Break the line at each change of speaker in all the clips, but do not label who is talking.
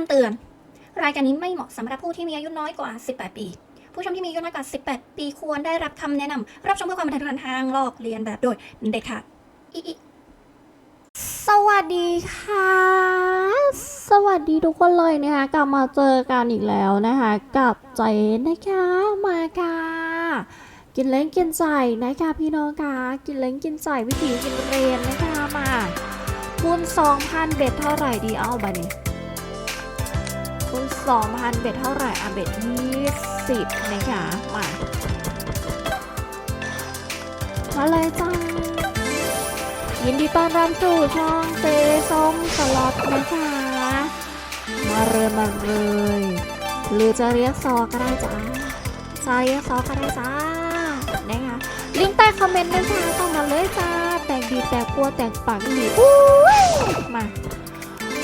ำเตือน รายการนี้ไม่เหมาะสำหรับผู้ที่มีอายุน้อยกว่า 18 ปี ผู้ชมที่มีอายุน้อยกว่า 18 ปีควรได้รับคำแนะนำรับชมเพื่อความบันเทิงทางลอกเลียนแบบโดยเด็ดขาดอิอิ
สวัสดีค่ะ สวัสดีทุกคนเลยนะคะกลับมาเจอกันอีกแล้วนะคะ กับใจนะคะมาค่ะกินเล้งกินใจนะคะพี่น้องค่ะกินเล้งกินใจวิถีกินเรียนนะคะมาคูณ2,000เบ็ดเท่าไหร่ดีเอาบะนี่คูณ 2,000 เบ็ดเท่าไหร่อะเบ็ด20นะคะมามาเลยจ้ายินดีต้อนรับสู่ช่องเตส้มสล็อตนะคะมาเลยมาเลย หรือจะเรียกซอก็ได้จ้าจะเรียกซอก็ได้จ้านะคะลิงก์ใต้คอมเมนต์นะคะเข้ามาเลยจ้าแตกดีแตกกลัวแตกปากดีอุ้ยมา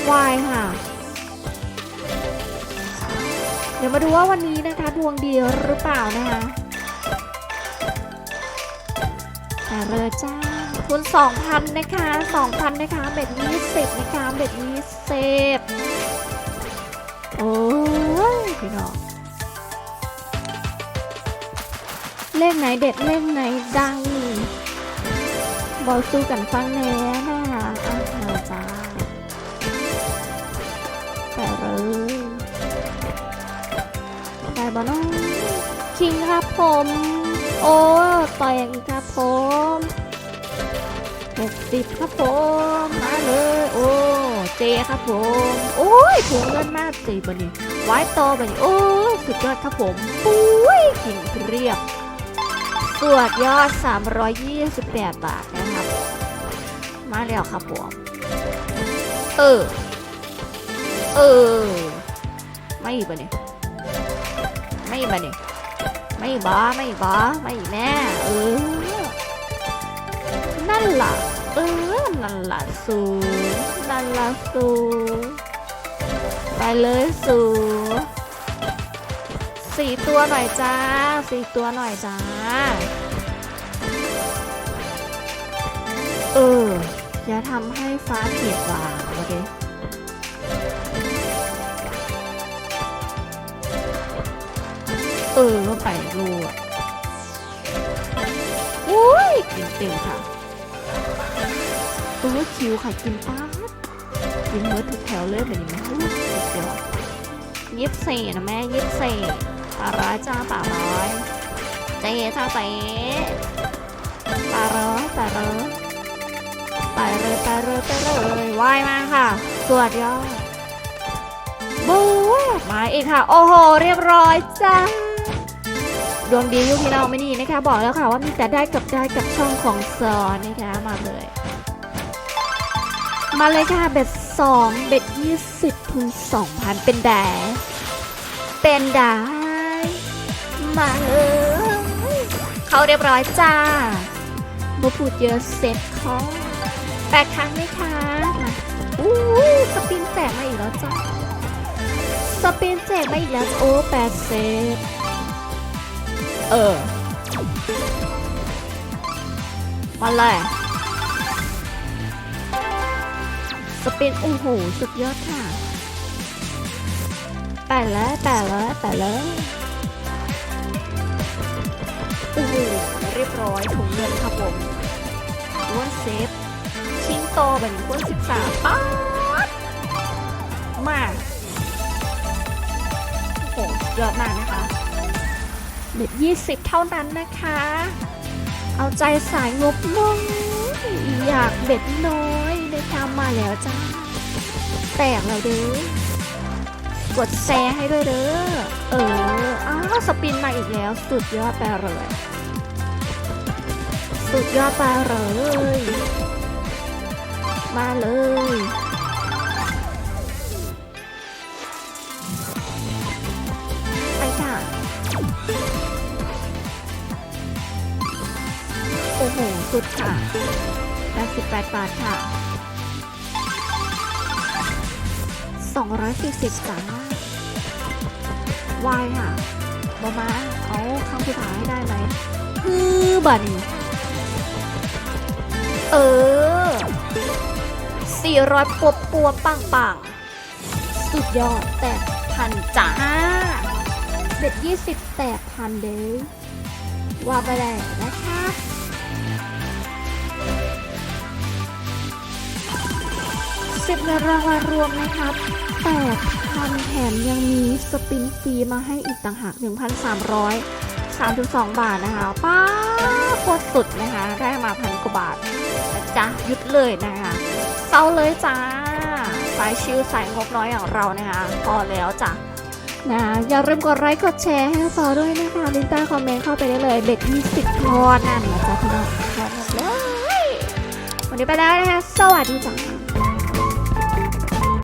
วายค่ะ เดี๋ยวมาดูว่าวันนี้นะคะดวงดีหรือเปล่านะคะแต่เลยจ้าคูณ2,000 นะคะ2,000 นะคะเบ็ดนี้10นะคะเบ็ดนี้เซฟโอ้ยพี่น้องเลขไหนเด็ดเลขไหนดังบอกสู้กันฟังแน่นะ ผม โอ้ต่อยอีกครับผมหกสิบครับผม มาเลย โอ้เจครับผม โอ้ยถุงเงินมากจีบันนี้ไว้โตบันนี้โอ้ยสุดยอดครับผมปุ้ยกินเรียบสวดยอด 328 บาทนะครับ มาแล้วครับผม เออ เออ ไม่อีกบันนี้ไม่อีกบันนี้ ไม่บ้าไม่บ้าไม่แน่เออนั่นล่ะเออนั่นล่ะสูนั่นล่ะสูไปเลยสูสี่ตัวหน่อยจ้าสี่ตัวหน่อยจ้าเอออย่าทำให้ฟ้าเปียกว่างโอเค เออก็ไปรูอะอุ้ยกินเต็มค่ะ ตัวคิวค่ะกินป้าดกินเมื่อทุกแถวเลยแบบนี้ไหมอู้สุดยอดยิบเซ่นะแม่ยิบเซ่ป่าร้อยจ้าป่าร้อยเจ๊จ้าเจ๊ป่าร้อยป่าร้อยไปเลยไปเลยไปเลยว่ายมาค่ะ สวดยอดบู๊มาอีกค่ะ โอ้โห เรียบร้อยจ้า ดวงดีอยู่พี่น้องไม่นี่นะคะ บอกแล้วค่ะว่ามีแต่ได้กับได้กับช่องของซอนะคะมาเลย มาเลยค่ะเบ็ดสองเบ็ดยี่สิบทุนสองพันเป็นแดเป็นได้มาเลยเขาเรียบร้อยจ้าบ่พูดเยอะเซ็ตเขาแปดครั้งไหมคะมาอู้สปินแตกมาอีกแล้วจ้าสปินแจกมาอีกแล้วโอ้แปดเซต เออมาเลยสปินโอ้โหสุดยอดค่ะแปะแล้วแปะแล้วแปะแล้วโอ้โหเรียบร้อยถุงเงินครับผมล้วนเซฟ ชิ้นโตแบบนี้ล้วนสิบสามป๊าดมาโอ้โหยอดมากนะคะ เบ็ดยี่สิบเท่านั้นนะคะ เอาใจสายงบน้อยอยากเบ็ดน้อยได้ตามาแล้วจ้า แตกแล้วเด้อกดแชร์ให้ด้วยเด้อ เออ อ้าวสปินมาอีกแล้ว สุดยอดไปเลย สุดยอดไปเลย มาเลย สุดค่ะ 88 บาทค่ะ 240จ้าวายค่ะบอมาเอาคำสุดท้ายให้ได้ไหมฮือบัดนเออ 400ปัวปัวปังปังสสุดยอดแตกพันจ้าเบ็ดยี่สิบแตกพันเด้อว่าไปได้นะคะ สิบเงินรางวัลรวมนะครับแปดพันแถมยังมีสปินฟรีมาให้อีกต่างหาก 1,300 32 บาทนะคะป้าโคตรสุดนะคะ ได้มาพันกว่าบาทจ๊ะหยุดเลยนะคะเศร้าเลยจ้าสายชิลสายงบน้อยอย่างเรานะคะ พอแล้วจ้ะนะอย่าลืมกดไลค์กดแชร์ให้ต่อด้วยนะคะลิงก์ใต้คอมเมนต์เข้าไปได้เลยเบ็ด20ทอดนั่นนะจ๊ะพี่น้องทอดหมดเลยวันนี้ไปแล้วนะคะสวัสดีจ้า